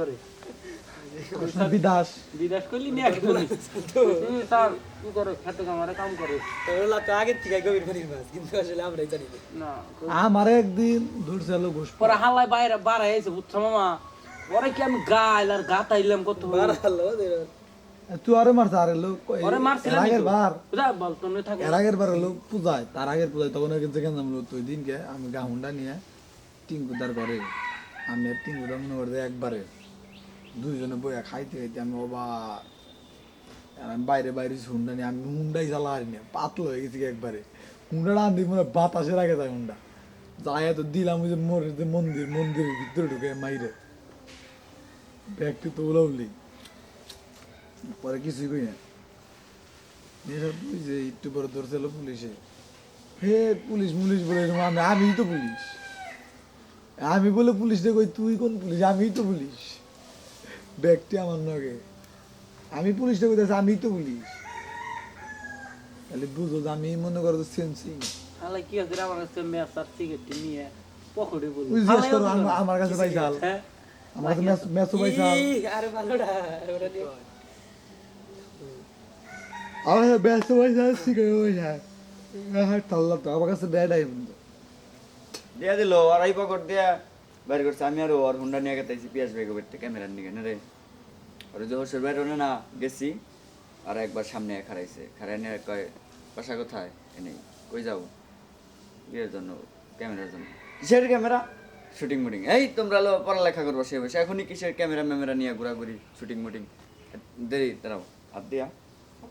করে। বিদাস। করলি তার কি করে খেতে কামারে কাম করে। ওগুলা তো আগের থেকে গভীর পানির মাছ কিন্তু আসলে আমরাই জানি না। না আমার একদিন ধরছিল ঘুষ পরে হালাই বাইরে বাড়াই এসে বুঝছ মামা। পরে কি আমি গাইল আর গাতাইলাম কত আর। তুই আরে মারছ আরে লোক পরে মারছিলাম আগের বার। বুঝা বল তুমি থাকো। এর আগের বার হলো পূজায় তার আগের পূজায় তখন যেখানে তুই দিনকে আমি গা হুন্ডা নিয়ে টিঙ্কুদার ঘরে আমি টিঙ্কুদার মনে করতে একবারে দুইজনে বইয়া খাইতে খাইতে আমি বাবা আমি বাইরে বাইরে হুন্ডা নিয়ে, আমি হুন্ডাই চালা হারি না, পাতলো হয়ে গেছি একবারে। হুন্ডাটা আনতে মনে বাতাসের আগে যায় হুন্ডা। যাই তো দিলাম ওই যে মোরের যে মন্দির, মন্দিরের ভিতরে ঢুকে মাইরে। ব্যাগটি তো উলাউলি পরে কিছুই কই না। যে একটু পরে ধরছিল পুলিশে। হে পুলিশ মুলিশ বলে আমি, আমিই তো পুলিশ। আমি বলে পুলিশ কই, তুই কোন পুলিশ? আমিই তো পুলিশ। ব্যক্তি আমার নগে। আমি পুলিশ কইতাছি আমিই তো পুলিশ। তাহলে বুঝো যে আমি মনে করো সেন্সিং হালাই কি আছে আমার কাছে ম্যাচ আর সিগারেট নিয়ে পকেটে বলি ওই জিজ্ঞেস করো আম- আমার কাছে পাইছাল? হ্যাঁ? আমার কাছে ম্যাচ পাইছাল? আরে ভালোটা ওরা নিয়ে আমার কাছে ম্যাচও পাইছাল সিগারেট পাইছাল। তাল্লা তো আমার কাছে ব্যাড আই দিয়া দিল আর আই পকট দিয়া। বাইর করছে আমি আর ওর হুন্ডা নিয়ে গেতাইছি পিয়াস বেগে বেরতে ক্যামেরার নিয়ে না রে? ওর যে হোসের বাইরে না গেছি আর একবার সামনে খারাইছে খারাই নিয়ে কয় বাসা কোথায়? এনেই কই যাও? ইয়ের জন্য ক্যামেরার জন্য। কিসের ক্যামেরা? শুটিং মুটিং এই তোমরা লো পড়ালেখা করব সে বসে। এখনই কিসের ক্যামেরা ম্যামেরা নিয়ে ঘোরাঘুরি শুটিং মুটিং দেরি দাঁড়াও আর দিয়া।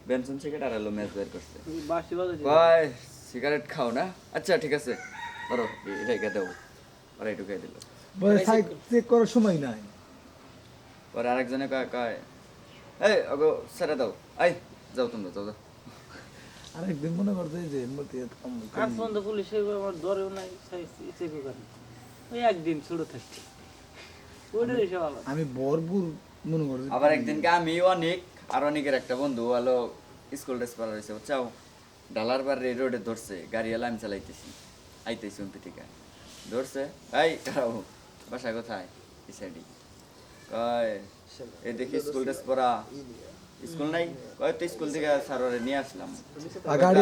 বেনসন সিগারেট আর এলো ম্যাচ বের করছে। কয় সিগারেট খাও না? আচ্ছা ঠিক আছে ধরো এটা কে দেবো ওরা খেয়ে দিল। বলে সাইড চেক করার সময় নাই। পরে আরেকজনে কয় কয় এই ওগো ছেড়ে দাও। আই যাও তোমরা যাও যাও। আর মনে করতে যে মতি আজ পর্যন্ত পুলিশ আমার ধরেও নাই চেকও করে ওই একদিন ছোট থাকছে ওইটার এসে আমি ভরপুর মনে করছি আবার একদিনকে আমি অনেক আর অনেকের একটা বন্ধু হলো স্কুল ড্রেস পরা রয়েছে চাও ডালার বার রোডে ধরছে গাড়ি এলা আমি চালাইতেছি। আইতেছি থেকে ধরছে এই বাসা কোথায়? এই সাইডে কয় এই দেখি স্কুল ড্রেস পরা। স্কুল নাই? কয় তো স্কুল থেকে স্যার নিয়ে আসলাম। গাড়ি